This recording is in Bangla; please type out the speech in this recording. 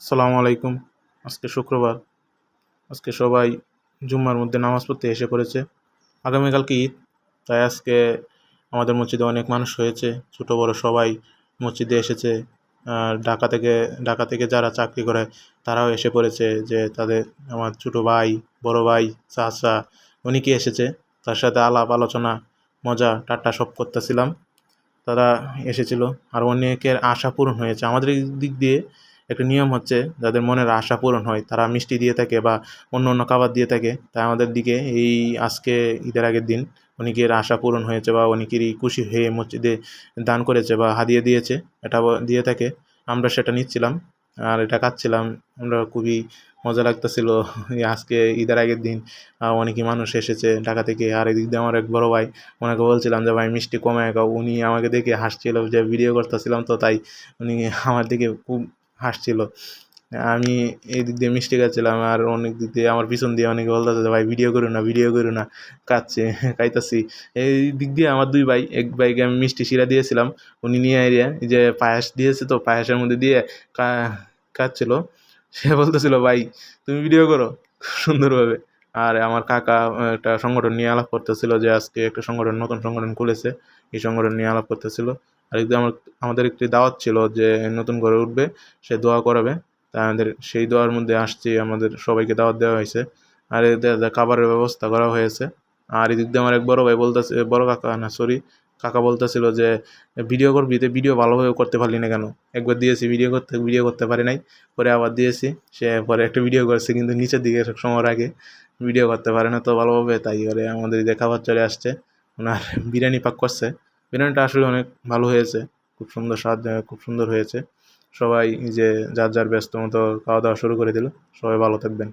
আসসালামু আলাইকুম। আজকে শুক্রবার। আজকে সবাই জুম্মার মধ্যে নামাজ পড়তে এসে পড়েছে। আগামীকালকে ঈদ, তাই আজকে আমাদের মসজিদে অনেক মানুষ হয়েছে, ছোটো বড়ো সবাই মসজিদে এসেছে। ঢাকা থেকে ঢাকা থেকে যারা চাকরি করে, তারাও এসে পড়েছে যে তাদের, আমার ছোটো ভাই, বড় ভাই, চাচা অনেকেই এসেছে? তার সাথে আলাপ, আলোচনা, মজা, ঠাট্টা সব করতেছিলাম। তারা এসেছিল। আর অনেকের আশা পূরণ হয়েছে। আমাদের দিক দিয়ে একটা নিয়ম হচ্ছে, যাদের মনের আশা পূরণ হয়, তারা মিষ্টি দিয়ে থাকে বা অন্য অন্য খাবার দিয়ে থাকে। তাই আমাদের দিকে এই আজকে ঈদের আগের দিন অনেকের আশা পূরণ হয়েছে বা অনেকেরই খুশি হয়ে মসজিদে দান করেছে বা হাদিয়া দিয়েছে, এটা দিয়ে থাকে। আমরা সেটা নিচ্ছিলাম আর এটা খাচ্ছিলাম। আমরা খুবই মজা লাগতেছিল আজকে ঈদের আগের দিন। অনেকই মানুষ এসেছে ঢাকা থেকে। আর এদিক দিয়ে আমার এক বড় ভাই, ওনাকে বলছিলাম যে, ভাই, মিষ্টি কমে খাও। উনি আমাকে দেখে হাসছিল যে, ভিডিও করতেছিলাম তো, তাই উনি আমার দিকে খুব হাসছিল। আমি এই দিক দিয়ে মিষ্টি খাচ্ছিলাম আর অনেক দিক দিয়ে আমার পিছন দিয়ে অনেকে বলতেছে, ভাই ভিডিও করো না ভিডিও করো না। কাচ্ছে খাইতাছি। এই দিক দিয়ে আমার দুই ভাই, এক ভাইকে আমি মিষ্টি শিরা দিয়েছিলাম। উনি নিয়ে এই যে পায়েস দিয়েছে তো, পায়েসের মধ্যে দিয়ে কা- খাচ্ছিল সে বলতেছিল, ভাই, তুমি ভিডিও করো। সুন্দরভাবে। আর আমার কাকা একটা সংগঠন নিয়ে আলাপ করতেছিল যে আজকে একটা সংগঠন, নতুন সংগঠন খুলেছে। এই সংগঠন নিয়ে আলাপ করতেছিল। আর একদিন আমার, আমাদের একটি দাওয়াত ছিল যে নতুন ঘরে উঠবে, সে দোয়া করাবে। তাই আমাদের সেই দোয়ার মধ্যে আসছি, আমাদের সবাইকে দাওয়াত দেওয়া হয়েছে। আর এদের খাবারের ব্যবস্থা করা হয়েছে। আর এদিক দিয়ে আমার এক বড় ভাই বলতেছে বড় কাকা, না সরি কাকা বলতেছিল যে, ভিডিও করবি, তো ভিডিও ভালোভাবে করতে পারলি না কেন? একবার দিয়েছি, ভিডিও করতে ভিডিও করতে পারি নাই। পরে আবার দিয়েছি, সে পরে একটা ভিডিও করেছে, কিন্তু নিচের দিকে সময়ের আগে ভিডিও করতে পারে না, তো ভালোভাবে তাই করে আমাদের খাবার চলে আসছে। ওনার বিরিয়ানি পাক করছে। বিরিয়ানিটা আসলে অনেক ভালো হয়েছে। খুব সুন্দর স্বাদ খুব সুন্দর হয়েছে। সবাই যে যার যার ব্যস্ত মতো খাওয়া দাওয়া শুরু করে দিল। সবাই ভালো থাকবেন।